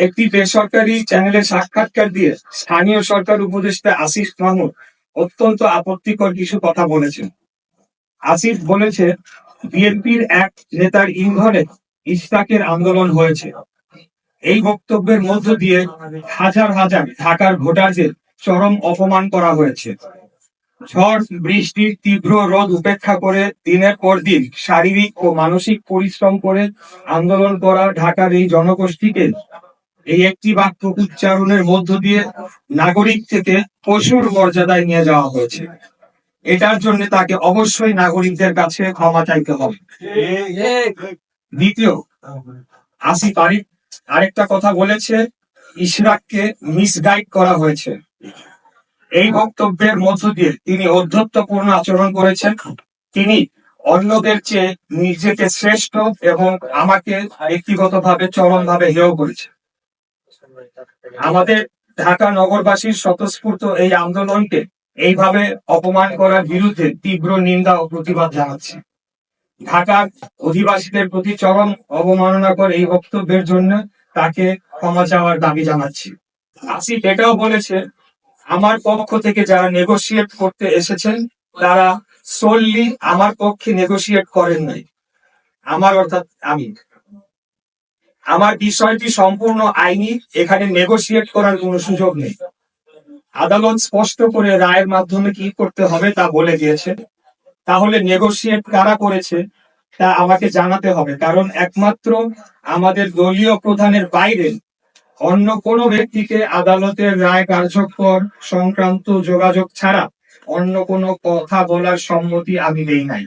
একটি বেসরকারি চ্যানেলে সাক্ষাৎকার দিয়ে স্থানীয় সরকার উপদেষ্টা আসিফ মাহমুদ অত্যন্ত আপত্তিকর কিছু কথা বলেছেন। আসিফ বলেছে বিএনপির এক নেতার ইন্ধনে ইস্তাকের আন্দোলন হয়েছে। এই বক্তব্যের মধ্য দিয়ে হাজার হাজার ঢাকার ভোটারদের চরম অপমান করা হয়েছে। ঝড় বৃষ্টির তীব্র রোদ উপেক্ষা করে দিনের পর দিন শারীরিক ও মানসিক পরিশ্রম করে আন্দোলন করা ঢাকার এই জনগোষ্ঠীকে এই একটি বাক্য উচ্চারণের মধ্য দিয়ে নাগরিক থেকে পশুর মর্যাদায় নিয়ে যাওয়া হয়েছে। এটার জন্য তাকে অবশ্যই নাগরিকদের কাছে ক্ষমা চাইতে হবে। দ্বিতীয়, আসিফ আরিফ আরেকটা কথা বলেছে, ইশরাককে মিসগাইড করা হয়েছে। এই বক্তব্যের মধ্য দিয়ে তিনি অধ্যত্বপূর্ণ আচরণ করেছেন। তিনি অন্যদের চেয়ে নিজেকে শ্রেষ্ঠ এবং আমাকে ব্যক্তিগতভাবে চরমভাবে হেয় করেছেন। আমাদের ঢাকা নগরবাসীর স্বতঃস্ফূর্ত এই আন্দোলনকে এইভাবে অপমান করার বিরুদ্ধে তীব্র নিন্দা ও প্রতিবাদ জানাচ্ছি। ঢাকার অধিবাসীদের প্রতি চরম অবমাননাকর এই বক্তব্যের জন্য তাকে ক্ষমা চাওয়ার দাবি জানাচ্ছি। আসিফ এটাও বলেছে, আমার পক্ষ থেকে যারা নেগোশিয়েট করতে এসেছেন, তারা সোললি আমার পক্ষে নেগোশিয়েট করেন নাই। আমার অর্থাৎ আমি। আমার বিষয়টি সম্পূর্ণ আইনি, এখানে নেগোশিয়েট করার কোনো সুযোগ নেই। আদালত স্পষ্ট করে রায়ের মাধ্যমে কি করতে হবে তা বলে দিয়েছে। তাহলে নেগোশিয়েট কারা করেছে তা আমাকে জানাতে হবে, কারণ একমাত্র আমাদের দলীয় প্রধানের বাইরে অন্য কোনো ব্যক্তিকে আদালতের রায় কার্যকর সংক্রান্ত যোগাযোগ ছাড়া অন্য কোনো কথা বলার সম্মতি আমি দেই নাই।